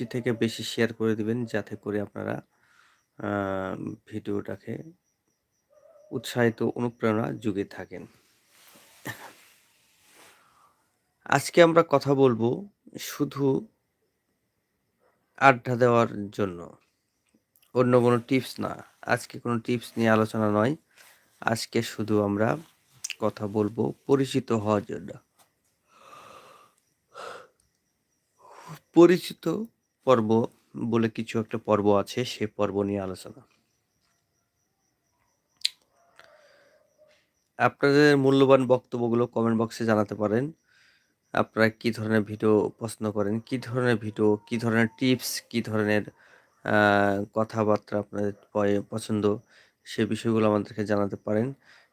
বেশি থেকে বেশি শেয়ার করে দিবেন যাতে করে আপনারা ভিডিওটাকে উৎসাহিত, অনুপ্রেরণা যুগে থাকেন। আজকে আমরা কথা বলব শুধু আড্ডা দেওয়ার জন্য। অন্য কোনো টিপস না। আজকে কোনো টিপস নিয়ে আলোচনা নয়। আজকে শুধু আমরা কথা বলব পরিচিত হওয়ার জন্য। পরিচিত পর্ব বলে কিছু একটা পর্ব আছে, সে পর্ব নিয়ে আলোচনা। আপনাদের মূল্যবান বক্তব্যগুলো কমেন্ট বক্সে জানাতে পারেন। আপনারা কি ধরনের ভিডিও পছন্দ করেন, কি ধরনের ভিডিও, কি ধরনের টিপস, কি ধরনের কথাবার্তা আপনাদের পছন্দ, সে বিষয়গুলো আমাদেরকে জানাতে পারেন।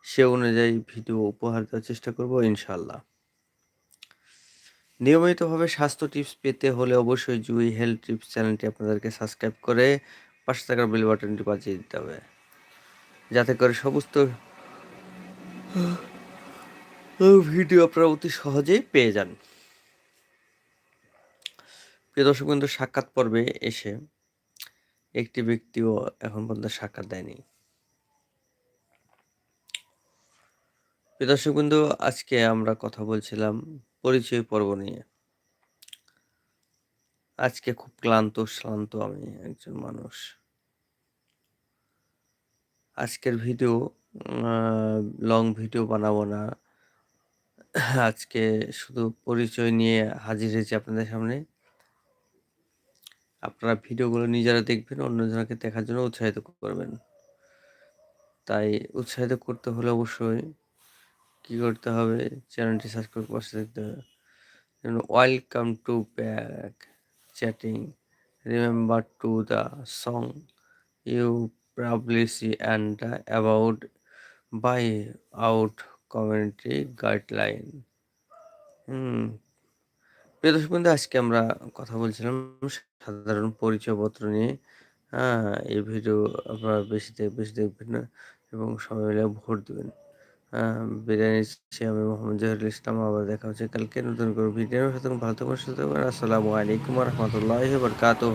সে অনুযায়ী ভিডিও উপহার দেওয়ার চেষ্টা করব ইনশাআল্লাহ। নিয়মিতভাবে স্বাস্থ্য টিপস পেতে হলে অবশ্যই জুই হেলথ টিপস চ্যানেলটি আপনাদেরকে সাবস্ক্রাইব করে পাশে থাকা বেল বাটনটি বাজিয়ে দিতে হবে। যাতে করে সমস্ত ভিডিও আপনারা অতি সহজেই পেয়ে যান। প্রিয় দর্শকবৃন্দ সাক্ষাৎ পর্বে এসে একটি ব্যক্তিও এখন পর্যন্ত সাক্ষাৎ দেয়নি। প্রিয় দর্শকবৃন্দ আজকে আমরা কথা বলছিলাম পরিচয় পর্ব নিয়ে। আজকে খুব ক্লান্ত শ্রান্ত আমি একজন মানুষ। আজকের ভিডিও লং ভিডিও বানাবো না। আজকে শুধু পরিচয় নিয়ে হাজির হয়েছি আপনাদের সামনে। আপনারা ভিডিওগুলো নিজেরা দেখবেন, অন্যজনকে দেখার জন্য উৎসাহিত করবেন। তাই উৎসাহিত করতে হলে অবশ্যই কি করতে হবে? চ্যানেলটি সাবস্ক্রাইব করে পাশে থাকতে হবে। যেমন welcome to back chatting remember to the song you probably see and about by out community guideline. হুম প্রিয় দর্শক বন্ধু, আজকে আমরা কথা বলছিলাম সাধারণ পরিচয়পত্র নিয়ে। হ্যাঁ এই ভিডিও আপনারা বেশি বেশি দেখবেন না এবং সবাই মিলে ভোট দেবেন। বিদায় নিচ্ছি আমি মোহাম্মদ জহিরুল ইসলাম, আবার দেখা হচ্ছে কালকে। নতুন করে ভিডিও সাথে ভালো থাকবেন সুস্থ থাকবেন আসসালামু আলাইকুম রহমতুল্লাহ বরকাতুহ।